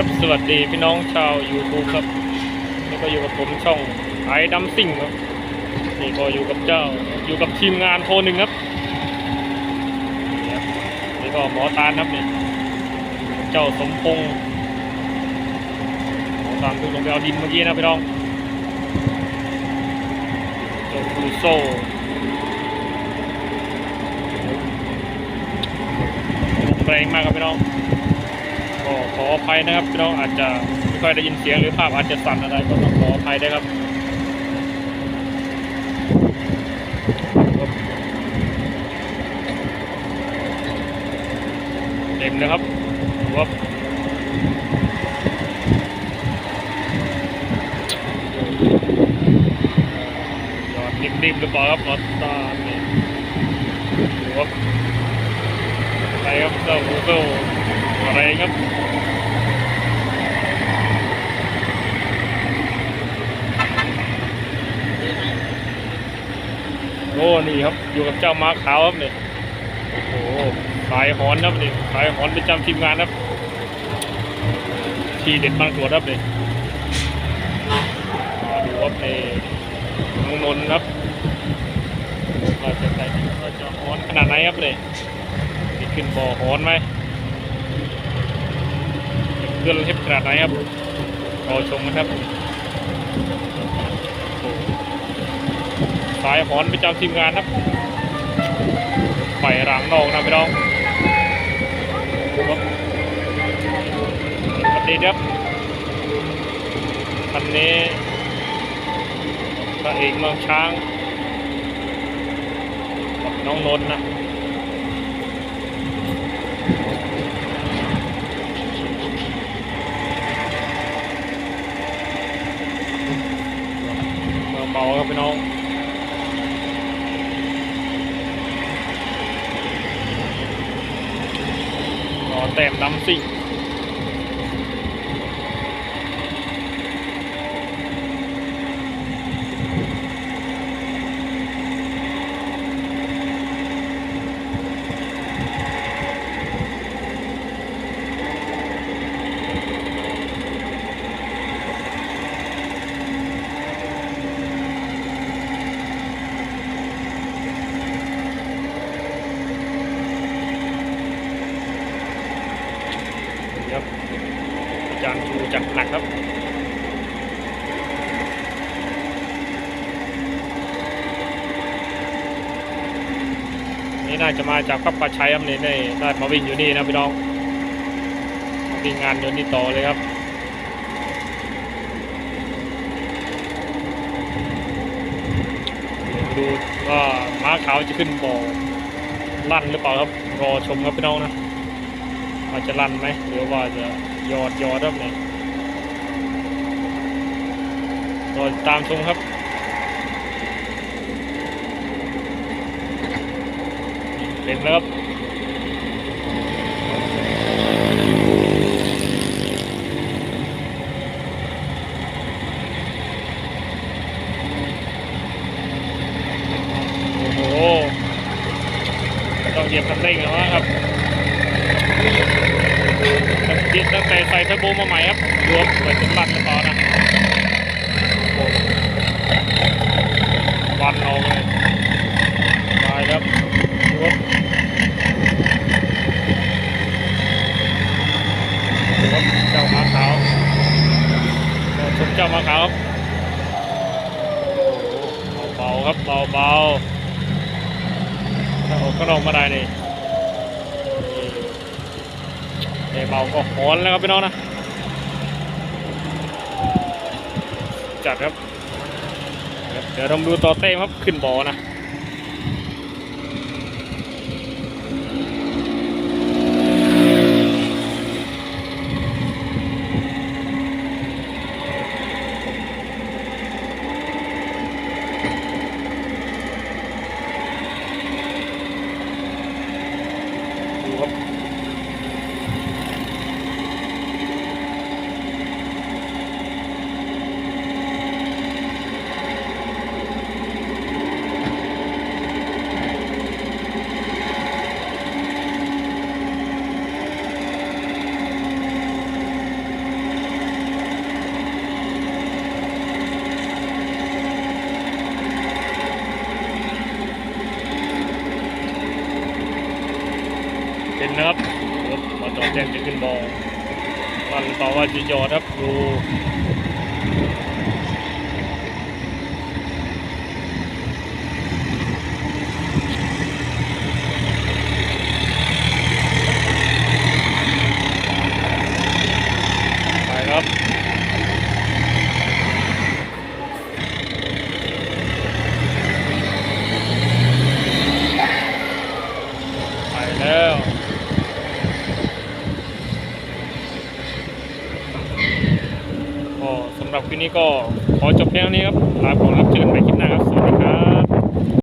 ครับสวัสดีพี่น้องชาว YouTube ครับแล้วก็อยู่กับผมช่องไอ้ดัมซิ่งครับนี่ก็อยู่กับเจ้าอยู่กับทีมงานโทรหนึ่งครับนี่ก็หมอตาลครับนี่เจ้าสมพงษ์หมอตาลเพิ่งลงไปเอาดินเมื่อกี้นะพี่น้องเจ้าคูโซ่แรงมากครับพี่น้อง ก็ขออภัยนะครับพี่น้องอาจจะไม่ค่อยได้ยินเสียงหรือภาพอาจจะสั่นอะไรก็ต้องขออภัยด้วยครับเต็มนะครับวับยอดนิ่มๆหรือเปล่าครับรถตาเนี่ยวับไปครับเจ้าหูเจ้า ไรครับโอ้นี่ครับ อยู่กับเจ้าม้าขาวครับเนี่ยโอ้โหสายหอนครับนี่สายหอนประจำทีมงานครับ ทีเด็ดบางตัวครับเนี่ยมาดูครับในน้องนน์ครับว่าจะใส่ว่าจะหอนขนาดไหนครับเนี่ยขึ้นบ่อหอนไหม เคลื่อนเทปขนาดไหนครับรอชมกันครับสายหอนประจำทีมงานครับไฟรางนอกนะพี่น้องครับสวัสดีครับคันนี้พระเอกเมืองช้างน้องนนท์นะเบาๆ ครับพี่น้องรอแต้มดำสิ่ง จารย์ชูจัดหนักครับนี่น่าจะมาจากพับประชัยครับนี่ได้ได้มาวิ่งอยู่นี่นะพี่น้องวิ่งงานอยู่นี่ต่อเลยครับดูว่าม้าขาวจะขึ้นบ่อลั่นหรือเปล่าครับรอชมครับพี่น้องนะว่าจะลั่นไหมหรือว่าจะ ยอดหยอดครับเนี่ยรอติดตามชมครับเต็มแล้วครับโอ้โหต้องเหยียบคันเร่งแล้วครับ ยึดตั้งแต่ใส่เทอร์โบมาใหม่ครับรวมเปิดเป็นบันแล้วต่อนะวันเอาเลยได้ครับรถรถเจ้ามาขาวชมเจ้ามาขาวครับเบาๆครับเบาๆถ้าออกก็ลงมาได้นี่ เอ้เบาก็หอนแล้วครับพี่น้องนะ จัดครับ เดี๋ยวเราดูต่อเต้มครับขึ้นบอนะ นะครับรถมาจอดแจ้งจะขึ้นบอมันต่อว่าจะยอดครับดูไปครับ ไปแล้วก็ สำหรับคลิปนี้ก็ขอจบเพียงนี้ครับลาไปก่อนครับเชิญไปคลิปหน้าครับสวัสดีครับ